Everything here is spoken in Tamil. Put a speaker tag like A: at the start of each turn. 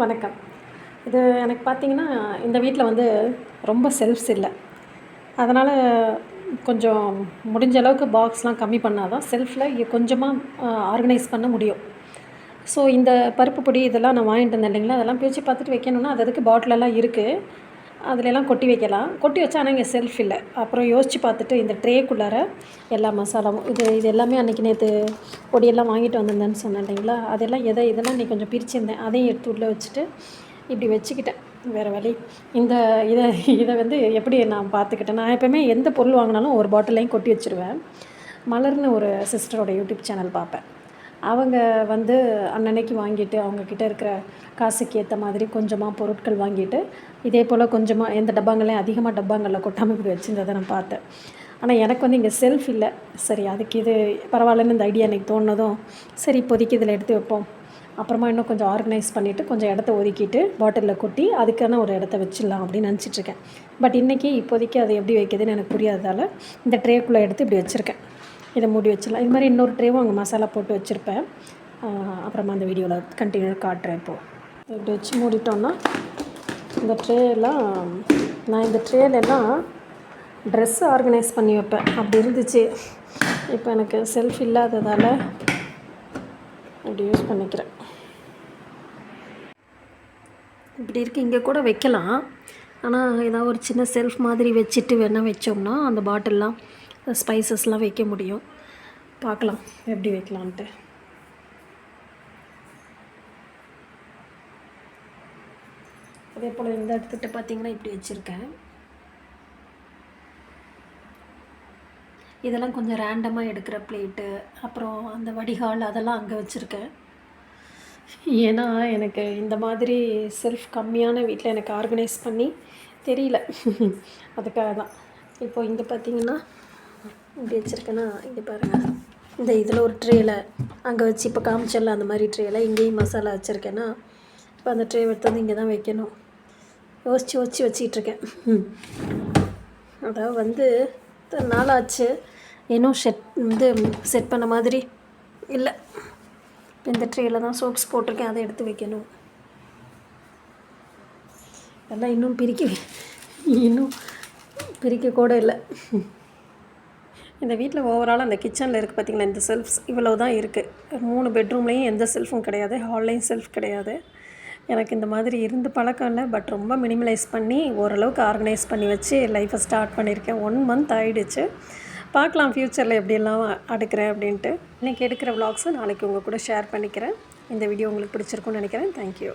A: வணக்கம். இது எனக்கு பார்த்தீங்கன்னா இந்த வீட்டில் வந்து ரொம்ப செல்ஃப்ஸ் இல்லை. அதனால் கொஞ்சம் முடிஞ்ச அளவுக்கு பாக்ஸ்லாம் கம்மி பண்ணால் தான் செல்ஃபில் கொஞ்சமாக ஆர்கனைஸ் பண்ண முடியும். ஸோ இந்த பருப்பு பொடி இதெல்லாம் நான் வாங்கிட்டு வந்தேன் இல்லைங்களா? அதெல்லாம் பிரித்து பார்த்துட்டு வைக்கணும்னா அது அதுக்கு பாட்டிலெல்லாம் இருக்குது அதிலெல்லாம் கொட்டி வைக்கலாம். கொட்டி வச்சா ஆனால் இங்கே செல்ஃப் இல்லை. அப்புறம் யோசித்து பார்த்துட்டு இந்த ட்ரேக்குள்ளார எல்லா மசாலாவும் இது இது எல்லாமே அன்றைக்கி நேற்று பொடியெல்லாம் வாங்கிட்டு வந்திருந்தேன்னு சொன்னேன் இல்லைங்களா? அதெல்லாம் எதை இதெல்லாம் இன்றைக்கி கொஞ்சம் பிரிச்சிருந்தேன் அதையும் எடுத்து உள்ளே வச்சுட்டு இப்படி வச்சுக்கிட்டேன். வேறு வழி. இந்த இதை இதை வந்து எப்படி நான் பார்த்துக்கிட்டேன்? நான் எப்போவுமே எந்த பொருள் வாங்கினாலும் ஒரு பாட்டிலையும் கொட்டி வச்சுருவேன். மலர்னு ஒரு சிஸ்டரோட யூடியூப் சேனல் பார்ப்பேன். அவங்க வந்து அன்னன்னைக்கு வாங்கிட்டு அவங்கக்கிட்ட இருக்கிற காசுக்கு ஏற்ற மாதிரி கொஞ்சமாக பொருட்கள் வாங்கிட்டு இதே போல் கொஞ்சமாக எந்த டப்பாங்களையும் அதிகமாக டப்பாங்களில் கொட்டாமல் இப்படி வச்சுருந்ததை நான் பார்த்தேன். ஆனால் எனக்கு வந்து இங்கே செல்ஃப் இல்லை. சரி அதுக்கு இது பரவாயில்லன்னு இந்த ஐடியா எனக்கு தோணுனதும் சரி இப்போதைக்கு இதில் எடுத்து வைப்போம். அப்புறமா இன்னும் கொஞ்சம் ஆர்கனைஸ் பண்ணிவிட்டு கொஞ்சம் இடத்த ஒதுக்கிட்டு பாட்டிலில் கொட்டி அதுக்கான ஒரு இடத்த வச்சிடலாம் அப்படின்னு நினச்சிட்ருக்கேன் பட் இன்றைக்கி இப்போதைக்கு அது எப்படி வைக்கிறதுன்னு எனக்கு புரியாததால் இந்த ட்ரேக்குள்ளே எடுத்து இப்படி வச்சுருக்கேன். இதை மூடி வச்சிடலாம். இது மாதிரி இன்னொரு ட்ரேவும் அங்கே மசாலா போட்டு வச்சுருப்பேன். அப்புறமா அந்த வீடியோவில் கண்டினியூ காட்டுறேன் இப்போது இப்படி வச்சு மூடிட்டோன்னா இந்த ட்ரேலாம் நான் இந்த ட்ரேலெல்லாம் ட்ரெஸ் ஆர்கனைஸ் பண்ணி வைப்பேன். அப்படி இருந்துச்சு. இப்போ எனக்கு செல்ஃப் இல்லாததால் அப்படி யூஸ் பண்ணிக்கிறேன். இப்படி இருக்குது இங்கே கூட வைக்கலாம். ஆனால் ஏதாவது ஒரு சின்ன செல்ஃப் மாதிரி வச்சுட்டு வேணால் வச்சோம்னா அந்த பாட்டில்லாம் ஸ்பைசஸ்லாம் வைக்க முடியும். பார்க்கலாம் எப்படி வைக்கலான்ட்டு அதே போல் இந்த இடத்துக்கிட்ட பார்த்தீங்கன்னா இப்படி வச்சுருக்கேன். இதெல்லாம் கொஞ்சம் ரேண்டமாக எடுக்கிற பிளேட்டு அப்புறம் அந்த வடிகால் அதெல்லாம் அங்கே வச்சுருக்கேன். ஏன்னா எனக்கு இந்த மாதிரி செல்ஃப் கம்மியான வீட்டில் எனக்கு ஆர்கனைஸ் பண்ணி தெரியல. அதுக்காக தான் இப்போ இங்கே பார்த்தீங்கன்னா இப்படி வச்சுருக்கேன்னா இங்கே பாருங்கள் இந்த இதில் ஒரு ட்ரேயில் அங்கே வச்சு இப்போ காமிச்சிடல அந்த மாதிரி ட்ரேயில் இங்கேயும் மசாலா வச்சுருக்கேன்னா இப்போ அந்த ட்ரே எடுத்து வந்து இங்கே தான் வைக்கணும். யோசித்து யோசிச்சு வச்சிகிட்ருக்கேன் அதாவது வந்து இத்தனை நாள் ஆச்சு. இன்னும் செட் இது செட் பண்ண மாதிரி இல்லை. இப்போ இந்த ட்ரேயில் தான் சோப்ஸ் போட்டிருக்கேன். அதை எடுத்து வைக்கணும். அதெல்லாம் இன்னும் பிரிக்க இன்னும் பிரிக்க கூட இல்லை. இந்த வீட்டில் ஓவரால் அந்த கிச்சனில் இருக்குது பார்த்திங்கன்னா இந்த செல்ஃப்ஸ் இவ்வளோ தான் இருக்குது மூணு பெட்ரூம்லேயும் எந்த செல்ஃபும் கிடையாது. ஹால்லையும் செல்ஃப் கிடையாது. எனக்கு இந்த மாதிரி இருந்து பழக்கம் இல்லை. பட் ரொம்ப மினிமலைஸ் பண்ணி ஓரளவுக்கு ஆர்கனைஸ் பண்ணி வச்சு லைஃப்பை ஸ்டார்ட் பண்ணியிருக்கேன். ஒன் மந்த் ஆகிடுச்சு பார்க்கலாம் ஃப்யூச்சரில் எப்படியெல்லாம் அடுக்கிறேன் அப்படின்ட்டு. இன்றைக்கி எடுக்கிற விலாக்ஸை நாளைக்கு உங்கள் கூட ஷேர் பண்ணிக்கிறேன். இந்த வீடியோ உங்களுக்கு பிடிச்சிருக்குன்னு நினைக்கிறேன். தேங்க்யூ